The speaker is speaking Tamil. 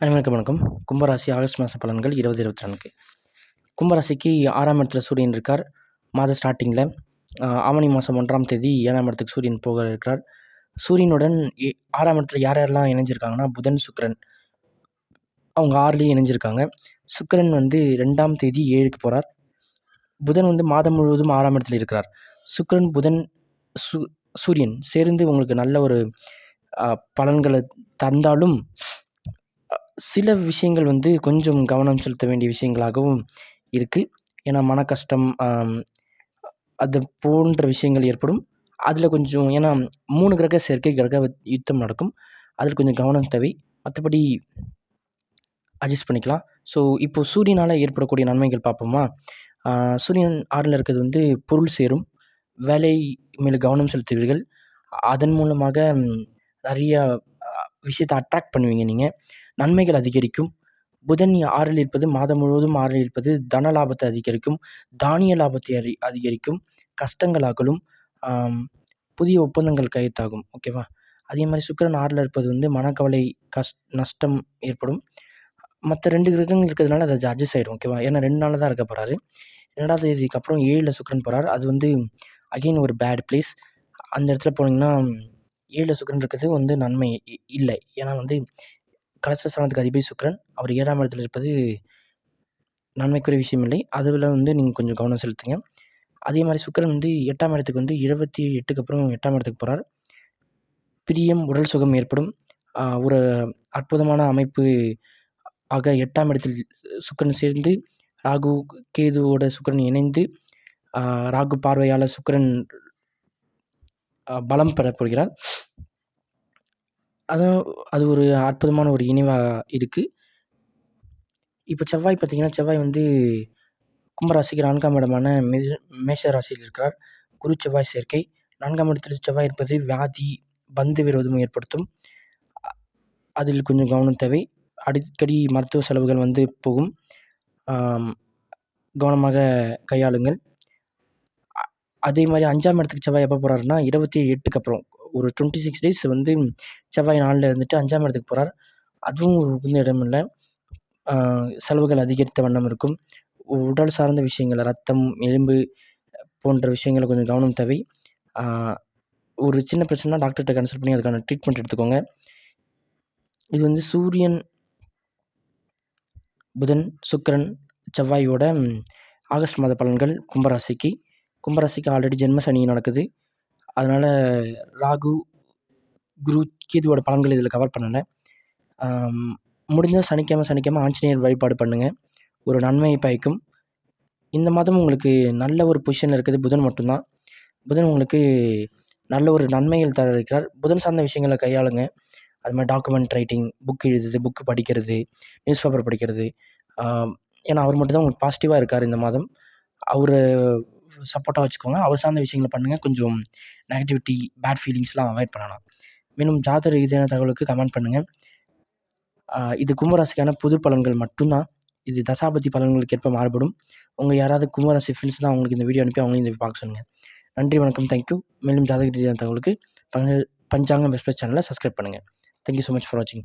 அனைவருக்கும் வணக்கம். கும்பராசி ஆகஸ்ட் மாத பலன்கள் இருபது இருபத்தி நான்கு கும்பராசிக்கு ஆறாம் இடத்துல சூரியன் இருக்கார். மாத ஸ்டார்டிங்கில் ஆவணி மாதம் ஒன்றாம் தேதி ஏழாம் இடத்துக்கு சூரியன் போக இருக்கிறார். சூரியனுடன் ஏ ஆறாம் இடத்துல யார் யாரெல்லாம் இணைஞ்சிருக்காங்கன்னா புதன் சுக்கரன். அவங்க ஆறுலேயும் இணைஞ்சிருக்காங்க. சுக்கரன் வந்து ரெண்டாம் தேதி ஏழுக்கு போகிறார் புதன் வந்து மாதம் முழுவதும் ஆறாம் இடத்துல இருக்கிறார். சுக்கரன் புதன் சு சூரியன் சேர்ந்து உங்களுக்கு நல்ல ஒரு பலன்களை தந்தாலும் சில விஷயங்கள் வந்து கொஞ்சம் கவனம் செலுத்த வேண்டிய விஷயங்களாகவும் இருக்குது ஏன்னா மன கஷ்டம் அது போன்ற விஷயங்கள் ஏற்படும். அதில் கொஞ்சம் ஏன்னா மூணு கிரக சேர்க்கை கிரக யுத்தம் நடக்கும். அதில் கொஞ்சம் கவனம் தேவை. மற்றபடி அட்ஜஸ்ட் பண்ணிக்கலாம். ஸோ இப்போது சூரியனால் ஏற்படக்கூடிய நன்மைகள் பார்ப்போமா? சூரியன் ஆறில் இருக்கிறது வந்து பொருள் சேரும். வேலை மேலே கவனம் செலுத்துவீர்கள். அதன் மூலமாக நிறையா விஷயத்தை அட்ராக்ட் பண்ணுவீங்க நீங்கள் நன்மைகள் அதிகரிக்கும். புதன் ஆறில் இருப்பது மாதம் முழுவதும் ஆறில் இருப்பது தன லாபத்தை அதிகரிக்கும் தானிய லாபத்தை அறி அதிகரிக்கும் கஷ்டங்கள் அகலும் புதிய ஒப்பந்தங்கள் கையெழுத்தாகும். ஓகேவா அதே மாதிரி சுக்கரன் ஆறில் இருப்பது வந்து மனக்கவலை கஷ் நஷ்டம் ஏற்படும். மற்ற ரெண்டு கிரகங்கள் இருக்கிறதுனால அதை அட்ஜஸ்ட் ஆகிடும் ஓகேவா ஏன்னா ரெண்டு நாளில் தான் இருக்க போகிறாரு ரெண்டாவது தேதிக்கு அப்புறம் ஏழில் சுக்கரன் போகிறார் அது வந்து அகெயின் ஒரு பேட் பிளேஸ் அந்த இடத்துல போனீங்கன்னா ஏழில் சுக்கரன் இருக்கிறது வந்து நன்மை இல்லை. ஏன்னா வந்து கலசஸ்தானத்துக்கு அதிபதி சுக்கரன். அவர் ஏழாம் இடத்துல இருப்பது நன்மைக்குரிய விஷயம் இல்லை அதில் வந்து நீங்கள் கொஞ்சம் கவனம் செலுத்துங்க. அதே மாதிரி சுக்கரன் வந்து எட்டாம் இடத்துக்கு வந்து இருபத்தி எட்டுக்கு அப்புறம் எட்டாம் இடத்துக்கு போகிறார் பிரியம் உடல் சுகம் ஏற்படும். ஒரு அற்புதமான அமைப்பு ஆக எட்டாம் இடத்தில் சுக்கரன் சேர்ந்து ராகு கேதுவோட சுக்கரன் இணைந்து ராகு பார்வையால் சுக்கரன் பலம் பெறப்படுகிறார் அதுவும் அது ஒரு அற்புதமான ஒரு இனிவாக இருக்குது இப்போ செவ்வாய் பார்த்திங்கன்னா செவ்வாய் வந்து கும்பராசிக்கு நான்காம் இடமான மேஷ ராசியில் இருக்கிறார். குரு செவ்வாய் சேர்க்கை. நான்காம் இடத்தில் செவ்வாய் இருப்பது வியாதி பந்து விரோதம் ஏற்படுத்தும். அதில் கொஞ்சம் கவனம் தேவை. அடிக்கடி மருத்துவ செலவுகள் வந்து போகும். கவனமாக கையாளுங்கள். அதே மாதிரி அஞ்சாம் இடத்துக்கு செவ்வாய் எப்போ போகிறாருன்னா இருபத்தி எட்டுக்கு அப்புறம். ஒரு டுவெண்ட்டி சிக்ஸ் டேஸ் வந்து செவ்வாய் நாளில் இருந்துட்டு அஞ்சாம் இடத்துக்கு போகிறார் அதுவும் ஒரு உகந்த இடம் இல்லை. செலவுகள் அதிகரித்த வண்ணம் இருக்கும். உடல் சார்ந்த விஷயங்கள் ரத்தம் எலும்பு போன்ற விஷயங்களை கொஞ்சம் கவனம் தேவை. ஒரு சின்ன பிரச்சனைனா டாக்டர்கிட்ட கன்சல்ட் பண்ணி அதுக்கான ட்ரீட்மெண்ட் எடுத்துக்கோங்க. இது வந்து சூரியன் புதன் சுக்கரன் செவ்வாயோட ஆகஸ்ட் மாத பலன்கள் கும்பராசிக்கு. கும்பராசிக்கு ஆல்ரெடி ஜென்ம சனி நடக்குது. அதனால் ராகு குரு கேதுவோட பலன்கள் இதில் கவர் பண்ணலை. முடிஞ்சால் சனிக்கிழமை சனிக்கிழமை ஆஞ்சநேயர் வழிபாடு பண்ணுங்கள் ஒரு நன்மையை பயக்கும். இந்த மாதம் உங்களுக்கு நல்ல ஒரு பொசிஷனில் இருக்குது புதன் மட்டும்தான். புதன் உங்களுக்கு நல்ல ஒரு நன்மைகள் தர இருக்கிறார். புதன் சார்ந்த விஷயங்களை கையாளுங்க. அது மாதிரி டாக்குமெண்ட் ரைட்டிங் புக் எழுதுறது புக்கு படிக்கிறது நியூஸ் பேப்பர் படிக்கிறது ஏன்னா அவர் மட்டும் தான் உங்களுக்கு பாசிட்டிவாக இருக்கார் இந்த மாதம். அவர் சப்போர்ட்டாக வச்சுக்கோங்க. அவர் சார்ந்த விஷயங்களை பண்ணுங்கள் கொஞ்சம் நெகட்டிவிட்டி பேட் ஃபீலிங்ஸ்லாம் அவாய்ட் பண்ணலாம். மேலும் ஜாதக ரீதியான தகவலுக்கு கமெண்ட் பண்ணுங்கள் இது கும்பராசிக்கான புது பலன்கள் மட்டும்தான். இது தசாபதி பலன்களுக்கு ஏற்ப மாறுபடும். உங்கள் யாராவது கும்பராசி ஃப்ரெண்ட்ஸ் தான் அவங்களுக்கு இந்த வீடியோ அனுப்பி அவங்களையும் இந்த பார்க்க சொல்லுங்கள் நன்றி வணக்கம் தேங்க்யூ மேலும் ஜாதக ரீதியான தகவலுக்கு பஞ்சாங்கம் எக்ஸ்பிரஸ் சேனலை சப்ஸ்கிரைப் பண்ணுங்கள் thank you so much for வாட்சிங்